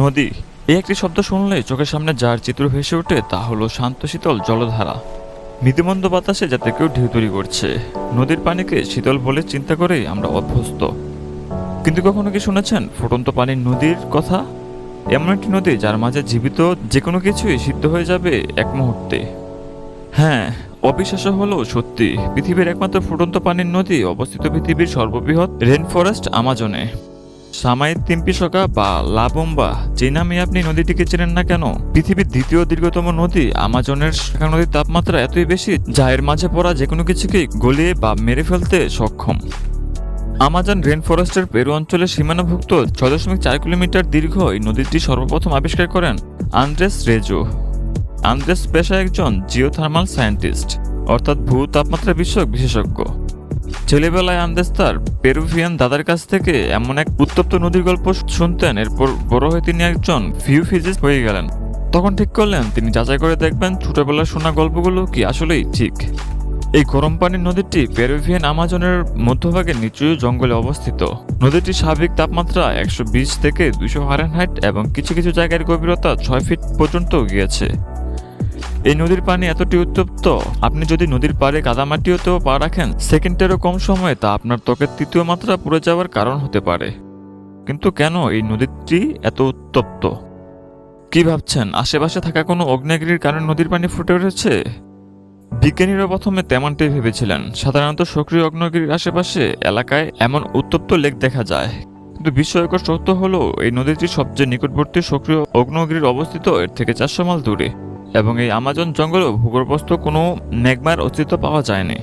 নদী। এই একটি শব্দ শুনলে চোখের সামনে যার চিত্র ভেসে ওঠে তা হলো শান্ত শীতল জলধারা। মৃদুমন্দ বাতাসে যাতে কেউ ঢেউ তৈরি করছে, নদীর পানিকে শীতল বলে চিন্তা করেই আমরা অভ্যস্ত। কিন্তু কখনো কি শুনেছেন, ফুটন্ত পানির নদীর কথা? এমন একটি নদী যার মাঝে জীবিত যে কোনো কিছুই সিদ্ধ হয়ে যাবে এক মুহূর্তে। হ্যাঁ অবিশ্বাস্য হলো সত্যি, পৃথিবীর একমাত্র ফুটন্ত পানির নদী অবস্থিত পৃথিবীর সর্ববৃহৎ রেন ফরেস্ট আমাজনে সামাই তিম্পিসকা বা লাবম্বা, যে নামে আপনি নদীটিকে চেনেন না কেন? পৃথিবীর দ্বিতীয় দীর্ঘতম নদী, আমাজনের শাখা নদীর তাপমাত্রা এতই বেশি যা এর মাঝে পড়া যে কোনো কিছুকেই গলিয়ে বা মেরে ফেলতে সক্ষম। আমাজন রেন ফরেস্টের পেরু অঞ্চলের সীমানাভুক্ত ছয় দশমিক চার কিলোমিটার দীর্ঘ এই নদীটি সর্বপ্রথম আবিষ্কার করেন আন্দ্রেস রেজো। আন্দ্রেস পেশা একজন জিওথার্মাল সায়েন্টিস্ট, অর্থাৎ ভূ তাপমাত্রা বিষয়ক বিশেষজ্ঞ। ছেলেবেলায় আন্দেস তার পেরুভিয়ান দাদার কাছ থেকে এমন এক উত্তপ্ত নদীর গল্প শুনতেন, এরপর বড় হয়ে তিনি একজন ভিউ ফিজিস্ট হয়ে গেলেন। তখন ঠিক করলেন, তিনি যাচাই করে দেখবেন ছোটবেলার শোনা গল্পগুলো কি আসলেই ঠিক। এই গরম পানির নদীটি পেরুভিয়ান আমাজনের মধ্যভাগে নিচু জঙ্গলে অবস্থিত। নদীটির স্বাভাবিক তাপমাত্রা একশো বিশ থেকে দুশো হারেনহাইট এবং কিছু কিছু জায়গার গভীরতা ছয় ফিট পর্যন্ত গিয়েছে। এই নদীর পানি এতটি উত্তপ্ত? আপনি যদি নদীর পাড়ে কাদামাটিওতেও পা রাখেন, সেকেন্ডেরও কম সময়ে তা আপনার ত্বকের তৃতীয় মাত্রা পুড়ে যাওয়ার কারণ হতে পারে। কিন্তু কেন এই নদীটি এত উত্তপ্ত? কি ভাবছেন? আশেপাশে থাকা কোনো অগ্নেয়গিরির কারণে নদীর পানি ফুটে উঠেছে? বিজ্ঞানীরা প্রথমে তেমনটাই ভেবেছিলেন। সাধারণত সক্রিয় অগ্নেয়গিরির আশেপাশে এলাকায় এমন উত্তপ্ত লেক দেখা যায়। কিন্তু বিস্ময়কর সত্য হলো, এই নদীটি সবচেয়ে নিকটবর্তী সক্রিয় অগ্নেয়গিরির অবস্থিত এর থেকে চারশো মাইল দূরে। এবং এই আমাজন জঙ্গলেও ভূগর্ভস্থ কোনো ম্যাগমার অস্তিত্ব পাওয়া যায়নি।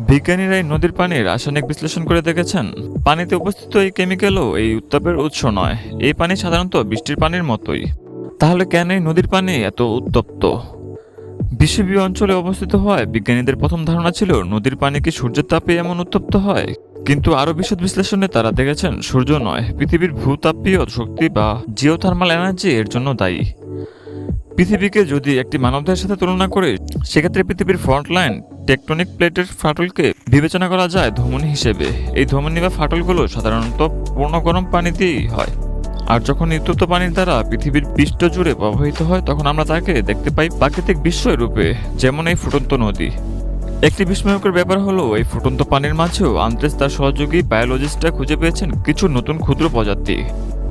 বিজ্ঞানীরা এই নদীর পানি রাসায়নিক বিশ্লেষণ করে দেখেছেন, পানিতে উপস্থিত এই কেমিক্যালও এই উত্তাপের উৎস নয়, এই পানি সাধারণত বৃষ্টির পানির মতোই। তাহলে কেন এই নদীর পানি এত উত্তপ্ত? বিশ্ববীয় অঞ্চলে অবস্থিত হয় বিজ্ঞানীদের প্রথম ধারণা ছিল, নদীর পানি কি সূর্যের তাপে এমন উত্তপ্ত হয়? কিন্তু আরও বিশদ বিশ্লেষণে তারা দেখেছেন, সূর্য নয়, পৃথিবীর ভূতাপীয় শক্তি বা জিওথার্মাল এনার্জি এর জন্য দায়ী। পৃথিবীকে যদি একটি মানবদেহের সাথে তুলনা করে, সেক্ষেত্রে পৃথিবীর ফ্রন্টলাইন টেকটনিক প্লেটের ফাটলকে বিবেচনা করা যায় ধমনী হিসেবে। এই ধমনী বা ফাটলগুলো সাধারণত পূর্ণ গরম পানিতেই হয়। আর যখন উত্তপ্ত পানির দ্বারা পৃথিবীর পৃষ্ঠ জুড়ে প্রবাহিত হয়, তখন আমরা তাকে দেখতে পাই প্রাকৃতিক বিস্ময় রূপে যেমন এই ফুটন্ত নদী। একটি বিস্ময়কর ব্যাপার হলো, এই ফুটন্ত পানির মাঝেও আন্দ্রেস তার সহযোগী বায়োলজিস্টরা খুঁজে পেয়েছেন কিছু নতুন ক্ষুদ্র প্রজাতি,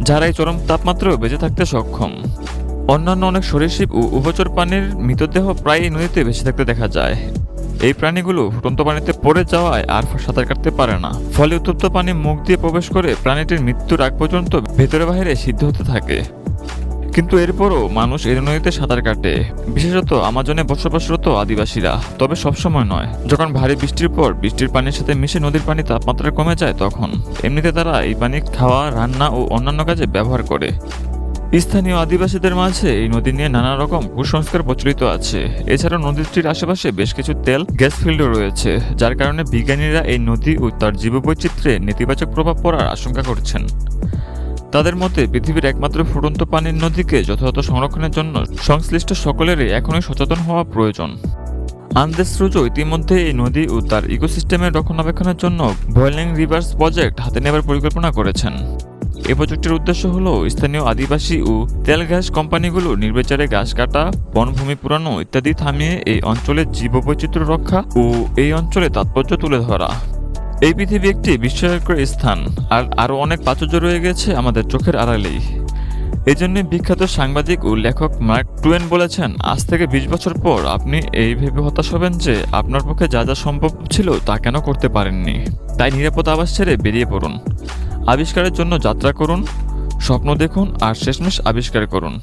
যারা এই চরম তাপমাত্রাও বেঁচে থাকতে সক্ষম। অন্যান্য অনেক সরীসৃপ ও উভচর প্রাণীর মৃতদেহ প্রায় এই নদীতে বেঁচে থাকতে দেখা যায়। এই প্রাণীগুলো ফুটন্ত পানিতে পড়ে যাওয়ায় আর সাঁতার কাটতে পারে না। ফলে উত্তপ্ত পানি মুখ দিয়ে প্রবেশ করে প্রাণীটির মৃত্যুর আগ পর্যন্ত ভেতরে বাইরে সিদ্ধ হতে থাকে। কিন্তু এরপরও মানুষ এই নদীতে সাঁতার কাটে। বিশেষত আমাজনে বসবাসরত আদিবাসীরা। তবে সবসময় নয়। যখন ভারী বৃষ্টির পর বৃষ্টির পানির সাথে মিশে নদীর পানি তাপমাত্রা কমে যায় তখন। এমনিতে তারা এই পানি খাওয়া, রান্না ও অন্যান্য কাজে ব্যবহার করে। স্থানীয় আদিবাসীদের মাঝে এই নদী নিয়ে নানা রকম কুসংস্কার প্রচলিত আছে। এছাড়া নদীটির আশেপাশে বেশ কিছু তেল, গ্যাস ফিল্ডও রয়েছে, যার কারণে বিজ্ঞানীরা এই নদী ও তার জীববৈচিত্র্যে নেতিবাচক প্রভাব পড়ার আশঙ্কা করছেন। তাদের মতে, পৃথিবীর একমাত্র ফুটন্ত পানির নদীকে যথাযথ সংরক্ষণের জন্য সংশ্লিষ্ট সকলেরই এখনই সচেতন হওয়া প্রয়োজন। আন্দেস রুজো ইতিমধ্যে এই নদী ও তার ইকোসিস্টেমের রক্ষণাবেক্ষণের জন্য বয়েলিং রিভার্স প্রজেক্ট হাতে নেবার পরিকল্পনা করেছেন। এ প্রজেক্টের উদ্দেশ্য হল স্থানীয় আদিবাসী ও তেল গ্যাস কোম্পানিগুলো নির্বিচারে গাছ কাটা, বনভূমি পুরানো ইত্যাদি থামিয়ে এই অঞ্চলের জীববৈচিত্র্য রক্ষা ও এই অঞ্চলে তাৎপর্য তুলে ধরা। এই পৃথিবী একটি বিস্ময়কর স্থান, আর আরও অনেক প্রাচুর্য রয়ে গেছে আমাদের চোখের আড়ালেই। এই জন্য বিখ্যাত সাংবাদিক ও লেখক মার্ক টুয়েন বলেছেন, আজ থেকে বিশ বছর পর আপনি এই ভেবে হতাশ হবেন যে আপনার পক্ষে যা যা সম্ভব ছিল তা কেন করতে পারেননি। তাই নিরাপদ আবাস ছেড়ে বেরিয়ে পড়ুন। আবিষ্কারের জন্য যাত্রা করুন স্বপ্ন দেখুন আর শেষমেশ আবিষ্কার করুন।